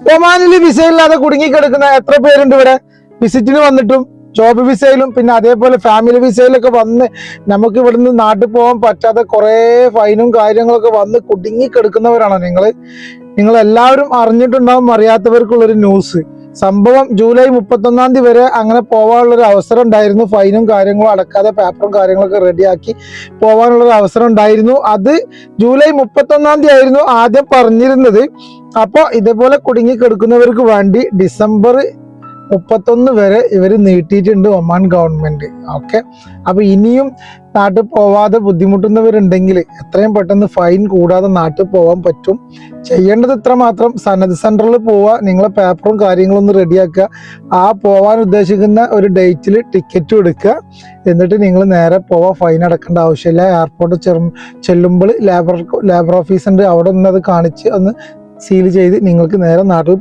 ഒമാനിൽ ഇല്ലാതെ കുടുങ്ങിക്കിടക്കുന്ന എത്ര പേരുണ്ട് ഇവിടെ? വിസിറ്റിന് വന്നിട്ടും ജോബ് വിസയിലും പിന്നെ അതേപോലെ ഫാമിലി വിസയിലൊക്കെ വന്ന് നമുക്ക് ഇവിടുന്ന് നാട്ടിൽ പോകാൻ പറ്റാതെ കുറേ ഫൈനും കാര്യങ്ങളൊക്കെ വന്ന് കുടുങ്ങിക്കിടക്കുന്നവരാണോ നിങ്ങൾ നിങ്ങൾ എല്ലാവരും അറിഞ്ഞിട്ടുണ്ടാവും അറിയാത്തവർക്കുള്ളൊരു ന്യൂസ് സംഭവം ജൂലൈ മുപ്പത്തൊന്നാം തീയതി വരെ അങ്ങനെ പോകാനുള്ളൊരു അവസരം ഉണ്ടായിരുന്നു. ഫൈനും കാര്യങ്ങളും അടക്കാതെ പേപ്പറും കാര്യങ്ങളൊക്കെ റെഡിയാക്കി പോകാനുള്ളൊരു അവസരം ഉണ്ടായിരുന്നു. അത് ജൂലൈ മുപ്പത്തൊന്നാം തീയതി ആയിരുന്നു ആദ്യം പറഞ്ഞിരുന്നത്. അപ്പോൾ ഇതേപോലെ കുടുങ്ങി കിടക്കുന്നവർക്ക് വേണ്ടി ഡിസംബർ മുപ്പത്തൊന്ന് വരെ ഇവർ നീട്ടിയിട്ടുണ്ട് ഒമാൻ ഗവൺമെന്റ് ഓക്കെ? അപ്പോൾ ഇനിയും നാട്ടിൽ പോവാതെ ബുദ്ധിമുട്ടുന്നവരുണ്ടെങ്കിൽ എത്രയും പെട്ടെന്ന് ഫൈൻ കൂടാതെ നാട്ടിൽ പോകാൻ പറ്റും. ചെയ്യേണ്ടത് ഇത്ര മാത്രം സന്നദ്ധ സെന്ററിൽ പോവുക നിങ്ങളെ പേപ്പറും കാര്യങ്ങളും ഒന്ന് റെഡിയാക്കുക. ആ പോവാൻ ഉദ്ദേശിക്കുന്ന ഒരു ഡേറ്റിൽ ടിക്കറ്റും എടുക്കുക. എന്നിട്ട് നിങ്ങൾ നേരെ പോവാൻ ഫൈൻ അടക്കേണ്ട ആവശ്യമില്ല. എയർപോർട്ട് ചെറു ചെല്ലുമ്പോൾ ലേബർ ലേബർ ഓഫീസ് ഉണ്ട്. അവിടെ നിന്ന് അത് കാണിച്ച് ഒന്ന് സീൽ ചെയ്ത് നിങ്ങൾക്ക് നേരെ നാട്ടിൽ